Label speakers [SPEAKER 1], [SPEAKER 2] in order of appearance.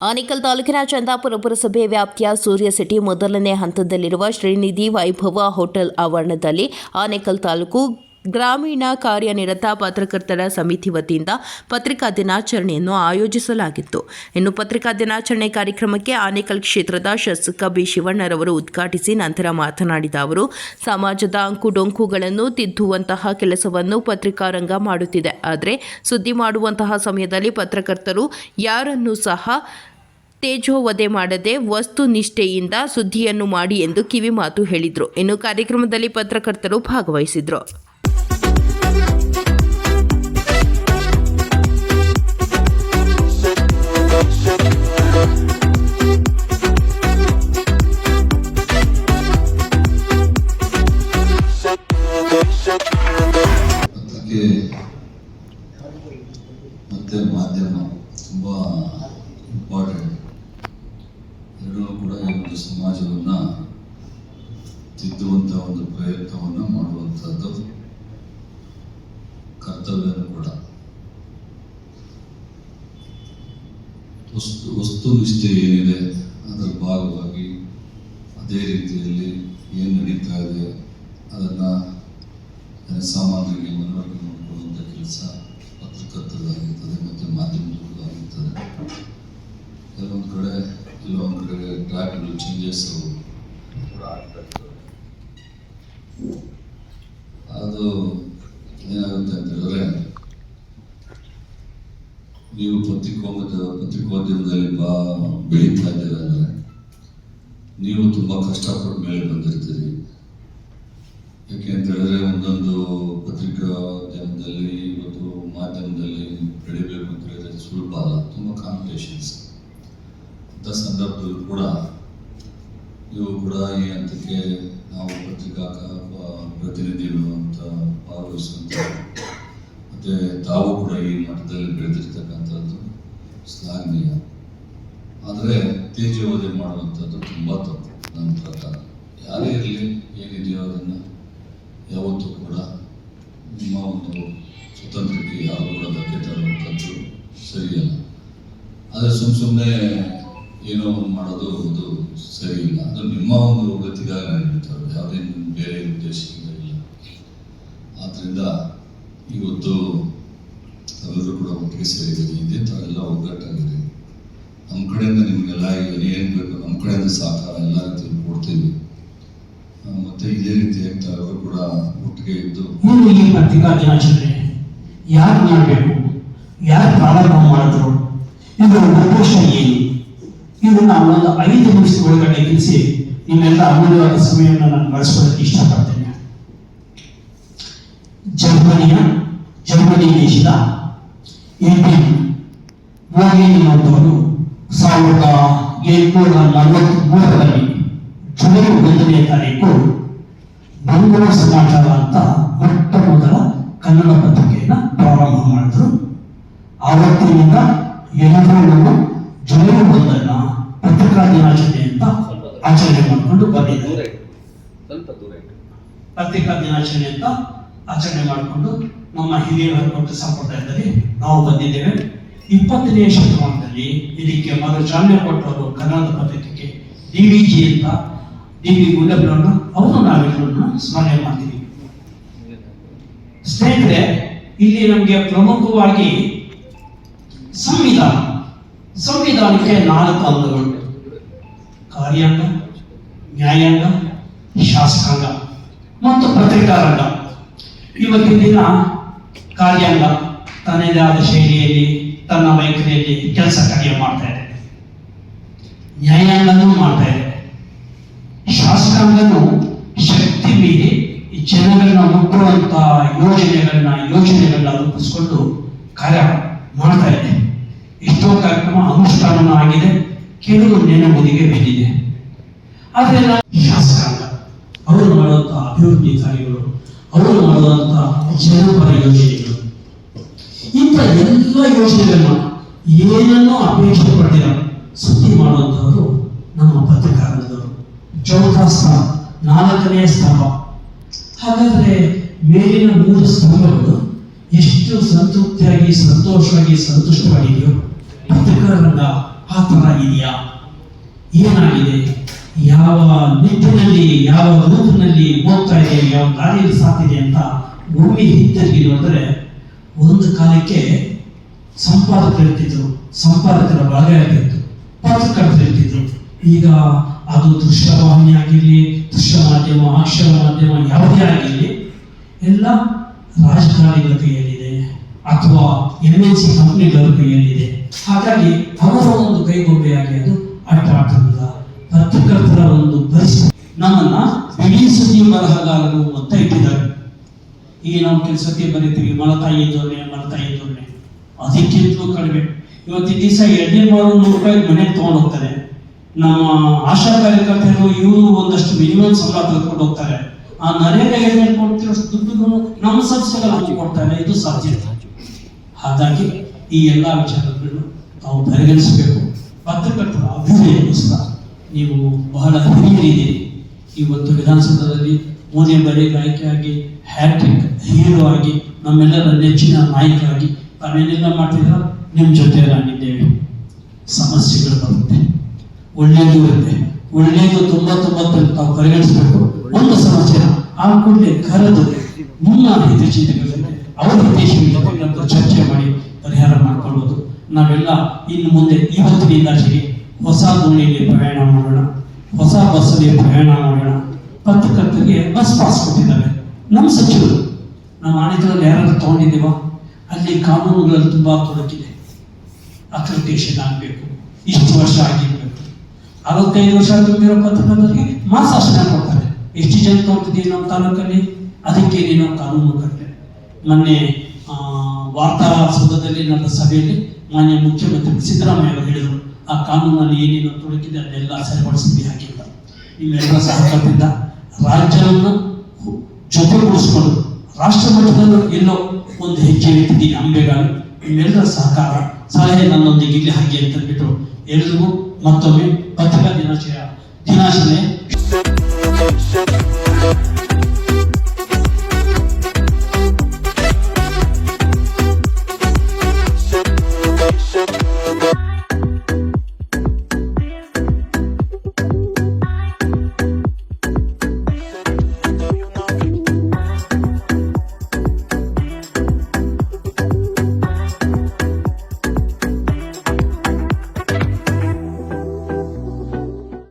[SPEAKER 1] ಆನೇಕಲ್ ತಾಲೂಕಿನ ಚಂದಾಪುರ ಪುರಸಭೆ ವ್ಯಾಪ್ತಿಯ ಸೂರ್ಯ ಸಿಟಿ ಮೊದಲನೇ ಹಂತದಲ್ಲಿರುವ ಶ್ರೀನಿಧಿ ವೈಭವ ಹೋಟೆಲ್ ಆವರಣದಲ್ಲಿ ಆನೇಕಲ್ ತಾಲೂಕು ಗ್ರಾಮೀಣ ಕಾರ್ಯನಿರತ ಪತ್ರಕರ್ತರ ಸಮಿತಿ ವತಿಯಿಂದ ಪತ್ರಿಕಾ ದಿನಾಚರಣೆಯನ್ನು ಆಯೋಜಿಸಲಾಗಿತ್ತು. ಇನ್ನು ಪತ್ರಿಕಾ ದಿನಾಚರಣೆ ಕಾರ್ಯಕ್ರಮಕ್ಕೆ ಆನೇಕಲ್ ಕ್ಷೇತ್ರದ ಶಾಸಕ ಬಿ ಶಿವಣ್ಣರವರು ಉದ್ಘಾಟಿಸಿ ನಂತರ ಮಾತನಾಡಿದ ಅವರು, ಸಮಾಜದ ಅಂಕುಡೊಂಕುಗಳನ್ನು ತಿದ್ದುವಂತಹ ಕೆಲಸವನ್ನು ಪತ್ರಿಕಾ ರಂಗ ಮಾಡುತ್ತಿದೆ. ಆದರೆ ಸುದ್ದಿ ಮಾಡುವಂತಹ ಸಮಯದಲ್ಲಿ ಪತ್ರಕರ್ತರು ಯಾರನ್ನೂ ಸಹ ತೇಜೋವಧೆ ಮಾಡದೆ ವಸ್ತುನಿಷ್ಠೆಯಿಂದ ಸುದ್ದಿಯನ್ನು ಮಾಡಿ ಎಂದು ಕಿವಿಮಾತು ಹೇಳಿದರು. ಇನ್ನು ಕಾರ್ಯಕ್ರಮದಲ್ಲಿ ಪತ್ರಕರ್ತರು ಭಾಗವಹಿಸಿದರು.
[SPEAKER 2] ಪ್ರಯತ್ನವನ್ನು ಮಾಡುವಂಥದ್ದು ಕರ್ತವ್ಯನೂ ಕೂಡ. ವಸ್ತು, ವಸ್ತುನಿಷ್ಠೆ ಏನಿದೆ, ಅದರ ಭಾಗವಾಗಿ ಅದೇ ರೀತಿಯಲ್ಲಿ ಏನು ನಡೀತಾ ಇದೆ, ಅದನ್ನು ಜನಸಾಮಾನ್ಯರಿಗೆ ಮನವರಿಕೆ ಮಾಡಿಕೊಳ್ಳುವಂಥ ಕೆಲಸ ಪತ್ರಕರ್ತರಾಗಿರ್ತದೆ ಮತ್ತು ಮಾಧ್ಯಮದಲ್ಲೂ ಆಗಿರ್ತದೆ ಕೆಲವೊಂದು ಕಡೆ ಕೆಲವೊಂದು ಕಡೆ ಟ್ರ್ಯಾಕ್ಗಳು ಚೇಂಜಸ್ ಕೂಡ ಆಗ್ತಾ ಇರ್ತವೆ ಅದು ಏನಾಗುತ್ತೆ ಅಂತ ಹೇಳಿದ್ರೆ ನೀವು ಪತ್ರಿಕೋದ್ಯಮ ಪತ್ರಿಕೋದ್ಯಮದಲ್ಲಿ ಬಾ, ಬೆಳೀತಾ ಇದ್ದೀರಾ ಅಂದರೆ ನೀವು ತುಂಬ ಕಷ್ಟಪಟ್ಟು ಮೇಲೆ ಬಂದಿರ್ತೀರಿ. ಯಾಕೆ ಅಂತ ಹೇಳಿದ್ರೆ ಒಂದೊಂದು ಪತ್ರಿಕೋದ್ಯಮದಲ್ಲಿ ಇವತ್ತು ಮಾಧ್ಯಮದಲ್ಲಿ ಬೆಳಿಬೇಕು ಅಂತ ಹೇಳಿದ್ರೆ ಸುಲಭ ಅಲ್ಲ. ತುಂಬ ಕಾಂಪಿಟೇಷನ್ಸ್ ಅಂಥ ಸಂದರ್ಭದಲ್ಲೂ ಕೂಡ ನೀವು ಕೂಡ ಈ ಹಂತಕ್ಕೆ ನಾವು ಪತ್ರಿಕಾ ಪ್ರತಿನಿಧಿಗಳು ಅಂತ ಭಾಗವಹಿಸುವಂಥ ಮತ್ತು ತಾವು ಕೂಡ ಈ ಮಠದಲ್ಲಿ ಬೆಳೆದಿರ್ತಕ್ಕಂಥದ್ದು ಶ್ಲಾಘನೀಯ. ಆದರೆ ತೇಜೋವಧೆ ಮಾಡುವಂಥದ್ದು ತುಂಬ ತಪ್ಪು ನನ್ನ ಪ್ರಕಾರ. ಯಾರೇ ಇರಲಿ, ಏನಿದೆಯೋ ಅದನ್ನು ಯಾವತ್ತೂ ಕೂಡ ನಿಮ್ಮ ಒಂದು ಸ್ವತಂತ್ರಕ್ಕೆ ಯಾರು ಕೂಡ ಧಕ್ಕೆ ತರುವಂಥದ್ದು ಸರಿಯಲ್ಲ. ಆದರೆ ಸುಮ್ಮ ಸುಮ್ಮನೆ ಏನೋ ಒಂದು ಮಾಡೋದು ಅದು ಸರಿ ಇಲ್ಲ ಅದು ನಿಮ್ಮ ಒಂದು ಗತಿಗಾಗಿ ನಡೀತಾರೆ ಯಾವುದೇ ಬೇರೆ ಉದ್ದೇಶದಿಂದ ಇಲ್ಲ. ಆದ್ದರಿಂದ ಇವತ್ತು ಎಲ್ಲರೂ ಕೂಡ ಒಟ್ಟಿಗೆ ಸೇರಿದ್ದೀನಿ ಇದೇ ಥರ ಎಲ್ಲ ಒಗ್ಗಟ್ಟಾಗಿದೆ ನಮ್ಮ ಕಡೆಯಿಂದ ನಿಮಗೆಲ್ಲ ಈಗ ಏನು ಬೇಕು ನಮ್ಮ ಕಡೆಯಿಂದ ಸಹಕಾರ ಎಲ್ಲ ರೀತಿಯಲ್ಲಿ ಕೊಡ್ತೀವಿ. ಮತ್ತೆ ಇದೇ ರೀತಿ ತಾವೆಲ್ಲರೂ ಕೂಡ ಒಟ್ಟಿಗೆ ಇದ್ದು
[SPEAKER 3] ಈ ಪತ್ರಿಕಾ ದಿನಾಚರಣೆ. ಯಾರು ಮಾಡಬೇಕು? ಯಾರು ಪ್ರಾರಂಭ ಮಾಡಿದ್ರು? ಇದರ ಉದ್ದೇಶ ಏನು? ನಾನು ಒಂದು ಐದು ನಿಮಿಷದ ಒಳಗಡೆ ನಿಲ್ಲಿಸಿ ನಿಮ್ಮೆಲ್ಲ ಅಮೂಲ್ಯವಾದ ಸಮಯವನ್ನು ನಾನು ಬಳಸ್ಕೊಳ್ಳೋಕೆ ಇಷ್ಟಪಡ್ತೇನೆ. ಜರ್ಮನಿಯ ಜರ್ಮನಿ ದೇಶದ ಏಟಿನ್ ಎಂಬುವವರು ಸಾವಿರದ ಎಂಟುನೂರ ನಲವತ್ಮೂರರಲ್ಲಿ ಜುಲೈ ಒಂದನೇ ತಾರೀಕು ಬಂಗಾರ ಸಮಾಚಾರ ಅಂತ ಮೊಟ್ಟ ಮೊದಲ ಕನ್ನಡ ಪತ್ರಿಕೆಯನ್ನು ಪ್ರಾರಂಭ ಮಾಡಿದ್ರು. ಆವತ್ತಿನಿಂದ ಎಲ್ಲರೂ ಜುಲೈ ಒಂದನ್ನ ಪತ್ರಿಕಾ ದಿನಾಚರಣೆ ಅಂತ ಆಚರಣೆ ಮಾಡಿಕೊಂಡು ಬಂದಿದ್ದಾರೆ. ಪತ್ರಿಕಾ ದಿನಾಚರಣೆ ಅಂತ ಆಚರಣೆ ಮಾಡಿಕೊಂಡು ನಮ್ಮ ಹಿರಿಯರ ಕೊಟ್ಟ ಸಂಪ್ರದಾಯದಲ್ಲಿ ನಾವು ಬಂದಿದ್ದೇವೆ. ಇಪ್ಪತ್ತನೇ ಶತಮಾನದಲ್ಲಿ ಇದಕ್ಕೆ ಮೊದಲು ಚಾಲನೆ ಕೊಟ್ಟವರು ಕನ್ನಡ ವಿ ಜಿ ಅಂತ. ಡಿ ವಿ ಗುಂಡಪ್ಪನವ್ರನ್ನ ಅವರು ನಾವೆಲ್ಲರನ್ನ ಸ್ಮರಣೆ ಮಾಡ್ತೀವಿ. ಸ್ನೇಹಿತರೆ, ಇಲ್ಲಿ ನಮಗೆ ಪ್ರಮುಖವಾಗಿ ಸಂವಿಧಾನ. ಸಂವಿಧಾನಕ್ಕೆ ನಾಲ್ಕು ಅಂಗಗಳು. ಕಾರ್ಯಾಂಗ, ನ್ಯಾಯಾಂಗ, ಶಾಸಕಾಂಗ ಮತ್ತು ಪತ್ರಿಕಾರಂಗ ಇವತ್ತಿನ ದಿನ ಕಾರ್ಯಾಂಗ, ತನ್ನದೇ ಆದ ಶೈಲಿಯಲ್ಲಿ, ತನ್ನ ವೈಖರಿಯಲ್ಲಿ ಕೆಲಸ ಕಾರ್ಯ ಮಾಡ್ತಾ ಇದೆ. ನ್ಯಾಯಾಂಗನೂ ಮಾಡ್ತಾ ಇದೆ. ಶಾಸಕಾಂಗನು ಶಕ್ತಿ ಮೀರಿ ಜನಗಳನ್ನ ಮುಟ್ಟುವಂತ ಯೋಜನೆಗಳನ್ನ ಯೋಜನೆಗಳನ್ನ ರೂಪಿಸಿಕೊಂಡು ಕಾರ್ಯ ಮಾಡ್ತಾ ಇದೆ. ಎಷ್ಟೋ ಕಾರ್ಯಕ್ರಮ ಅನುಷ್ಠಾನ ಆಗಿದೆ. ಕೆಲವು ನೆನಗುದಿಗೆ ಬಿದ್ದಿದೆ ಆದ್ರೆ ಶಾಸಕಾಂಗ ಅವರು ಮಾಡುವಂತ ಅಭಿವೃದ್ಧಿ ಕಾರ್ಯಗಳು ಅವರು ಮಾಡುವಂತ ಜನಪರ ಯೋಜನೆಗಳು. ಇಂಥ ಎಲ್ಲ ಯೋಜನೆಗಳನ್ನ ಏನನ್ನೂ ಅಪೇಕ್ಷೆ ಪಡೆದ ಸುದ್ದಿ ಮಾಡುವಂತವರು ನಮ್ಮ ಪತ್ರಕಾರರು ಚೌಥ ಸ್ತಂಭ ನಾಲ್ಕನೇ ಸ್ತಂಭ ಹಾಗಾದ್ರೆ ಮೇಲಿನ ಮೂರು ಸ್ತಂಭಗಳು ಎಷ್ಟು ಸಂತೃಪ್ತಿಯಾಗಿ, ಸಂತೋಷವಾಗಿ, ಸಂತುಷ್ಟವಾಗಿದೆಯೋ ಪತ್ರಕಾರರಿಂದ ಆ ಥರ ಇದೆಯಾ? ಏನಾಗಿದೆ? ಯಾವ ನಿಟ್ಟಿನಲ್ಲಿ, ಯಾವ ರೂಪಿನಲ್ಲಿ ಹೋಗ್ತಾ ಇದೆ, ಯಾವ ದಾರಿಯಲ್ಲಿ ಸಾಕಿದೆ ಅಂತ ಭೂಮಿ ಹಿಂತಿರುಗಿ ನೋಡಿದ್ರೆ ಒಂದು ಕಾಲಕ್ಕೆ ಸಂಪಾದಕರು ಇರ್ತಿದ್ರು, ಸಂಪಾದಕರ ಬಳಗ ಇರ್ತಿತ್ತು ಪತ್ರಕರ್ತರು ಈಗ ಅದು ದೃಶ್ಯವಾಹಿನಿ ಆಗಿರಲಿ ದೃಶ್ಯ ಮಾಧ್ಯಮ ಅಕ್ಷರ ಮಾಧ್ಯಮ ಯಾವುದೇ ಆಗಿರಲಿ, ಎಲ್ಲ ರಾಜಕಾರಣಿಗಳ ಕೈಯಲ್ಲಿದೆ ಅಥವಾ ಎಂ ಎನ್ ಸಿ ಕಂಪ್ನಿಗಳ ಕೈಯಲ್ಲಿದೆ. ಹಾಗಾಗಿ ಅವರ ಒಂದು ಕೈಗೊಂಬೆಯಾಗಿ ಅದು ಅಡ್ಡ ಪತ್ರಕರ್ತರ ಒಂದು ಪರಿಸ್ಥಿತಿ ನಮ್ಮನ್ನ ಇಡೀ ಸುದ್ದಿ ಬರಹಗಾರರು ಅಂತ ಇಟ್ಟಿದ್ದಾರೆ. ಈ ನಾವು ಕೆಲಸಕ್ಕೆ ಬರೀತೀವಿ, ಮಲತಾಯಿ ಧೋರಣೆ ಮಲತಾಯಿ ಧೋರಣೆ. ಅದಕ್ಕಿಂತಲೂ ಕಡಿಮೆ. ಇವತ್ತಿನ ದಿವಸ ಎರಡನೇ ಮಾರು ನೂರು ರೂಪಾಯಿ ಮನೆಗೆ ತಗೊಂಡು ಹೋಗ್ತಾರೆ. ನಮ್ಮ ಆಶಾ ಕಾರ್ಯಕರ್ತರು ಇವರು ಒಂದಷ್ಟು ಮಿನಿಮಮ್ ಸಂಬಳ ತೆಗೆದುಕೊಂಡು ಹೋಗ್ತಾರೆ. ಆ ನರೇಗಾ ಯೋಜನೆ ಕೊಡ್ತಿರೋ ದುಡ್ಡು ನಮ್ಮ ಸಂಸ್ಥೆಗಳು ಕೊಡ್ತಾರೆ ಇದು ಸಾಧ್ಯ ಹಾಗಾಗಿ ಈ ಎಲ್ಲ ವಿಚಾರಗಳನ್ನು ನಾವು ಪರಿಗಣಿಸಬೇಕು. ಪತ್ರಕರ್ತರ ಅಭಿವೃದ್ಧಿಗೋಸ್ಕರ ನೀವು ಬಹಳ ಹಿರಿಯರಿದ್ದೀರಿ ಇವತ್ತು ವಿಧಾನಸೌಧದಲ್ಲಿ ಮೋದಿ ಬಾರಿ ಗಾಯಕಿಯಾಗಿ ಹ್ಯಾಟ್ರಿಕ್ ಹೀರೋ ಆಗಿ ನಮ್ಮೆಲ್ಲರ ನೆಚ್ಚಿನ ನಾಯಕರಾಗಿ ತಾವೇನೆಲ್ಲ ಮಾಡ್ತಿದ್ರ ನಿಮ್ಮ ಜೊತೆ ನಾನಿದ್ದೇವೆ ಸಮಸ್ಯೆಗಳು ಬರುತ್ತೆ ಒಳ್ಳೇದು ಇರುತ್ತೆ ಒಳ್ಳೇದು ತುಂಬಾ ತುಂಬಾ ತಾವು ಪರಿಗಣಿಸಬೇಕು ಒಂದು ಸಮಸ್ಯೆ ಆ ಕೂಡಲೇ ಕರೆದು ನಿಮ್ಮ ಹಿತಚಿಂತಕರ ಜೊತೆ ಅವರ ಹಿತೇಶಿಗಳ ಚರ್ಚೆ ಮಾಡಿ ಪರಿಹಾರ ಮಾಡ್ಕೊಳ್ಳೋದು ನಾವೆಲ್ಲ ಇನ್ನು ಮುಂದೆ ಇವತ್ತಿನಿಂದಾಚೆಗೆ ಹೊಸ ದೋಣಿಯಲ್ಲಿ ಪ್ರಯಾಣ ಮಾಡೋಣ, ಹೊಸ ಬಸ್ಸಲ್ಲಿ ಪ್ರಯಾಣ ಮಾಡೋಣ. ಪತ್ರಕರ್ತರಿಗೆ ಬಸ್ ಪಾಸ್ ಕೊಟ್ಟಿದ್ದಾರೆ. ನಮ್ಮ ಸಚಿವರು ನಮ್ಮ ಆಡಳಿತದಲ್ಲಿ ಯಾರು ತಗೊಂಡಿದ್ದೀವ, ಅಲ್ಲಿ ಕಾನೂನುಗಳಲ್ಲಿ ತುಂಬಾ ತೊಡಕಿದೆ ಅಕ್ರಿಟೇಷನ್ ಆಗಬೇಕು. ಇಷ್ಟು ವರ್ಷ ಆಗಿರ್ಬೇಕು. ಅರವತ್ತೈದು ವರ್ಷ ತುಂಬಿರೋ ಪತ್ರಕರ್ತರಿಗೆ ಮಾಸಾಸನ ಕೊಡ್ತಾರೆ. ಎಷ್ಟು ಜನ ತಗೊಂಡಿದ್ದೀವಿ ನಮ್ಮ ತಾಲೂಕಲ್ಲಿ? ಅದಕ್ಕೆ ನೀನು ಕಾನೂನು ಕಟ್ಟೆ. ಮೊನ್ನೆ ವಾರ್ತಾ ಸೌಧದಲ್ಲಿ ನಡೆದ ಸಭೆಯಲ್ಲಿ ಮಾನ್ಯ ಮುಖ್ಯಮಂತ್ರಿ ಸಿದ್ದರಾಮಯ್ಯ ಅವರು ಹೇಳಿದರು. ಆ ಕಾನೂನಲ್ಲಿ ಏನೇನು ತೊಡಕಿದೆ ಅದೆಲ್ಲ ಸರಿಪಡಿಸಿದ್ವಿ ಹಾಕಿಲ್ಲ. ನಿಮ್ಮೆಲ್ಲರ ಸಹಕಾರದಿಂದ ರಾಜ್ಯವನ್ನು ಜೊತೆಗೂಡಿಸ್ಕೊಂಡು ರಾಷ್ಟ್ರ ಮಟ್ಟದಲ್ಲೂ ಎಲ್ಲೋ ಒಂದು ಹೆಜ್ಜೆ ಇಟ್ಟಿದ್ದೀನಿ ಅಂಬೆಗಾಲು ನಿಮ್ಮೆಲ್ಲರ ಸಹಕಾರ, ಸಲಹೆ ನನ್ನೊಂದಿಗೆ ಇಲ್ಲಿ ಹಾಗೆ ಅಂತ ಎಲ್ರಿಗೂ ಮತ್ತೊಮ್ಮೆ ಪತ್ರಿಕಾ ದಿನಾಚರಣೆ ದಿನಾಚರಣೆ